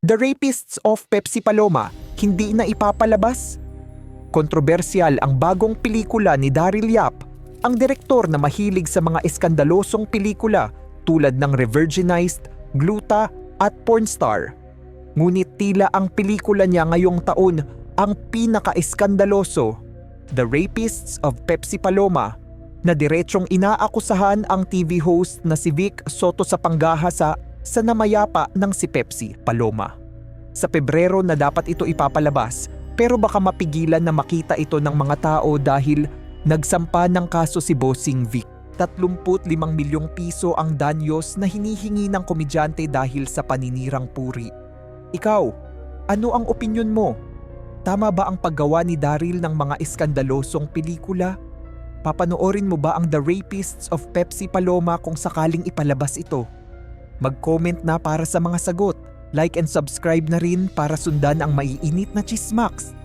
The Rapists of Pepsi Paloma hindi na ipapalabas? Kontrobersyal ang bagong pelikula ni Daryl Yap, ang direktor na mahilig sa mga eskandalosong pelikula tulad ng Revirginized, Gluta at Pornstar. Ngunit tila ang pelikula niya ngayong taon ang pinaka-eskandaloso, The Rapists of Pepsi Paloma, na diretsong inaakusahan ang TV host na si Vic Soto sa panggahasa sa namayapa ng si Pepsi Paloma. Sa Pebrero na dapat ito ipapalabas pero baka mapigilan na makita ito ng mga tao dahil nagsampa ng kaso si Bossing Vic. 35 milyong piso ang danyos na hinihingi ng komedyante dahil sa paninirang puri. Ikaw, ano ang opinyon mo? Tama ba ang paggawa ni Daryl ng mga eskandalosong pelikula? Papanoorin mo ba ang The Rapists of Pepsi Paloma kung sakaling ipalabas ito? Mag-comment na para sa mga sagot. Like and subscribe na rin para sundan ang maiinit na chismaks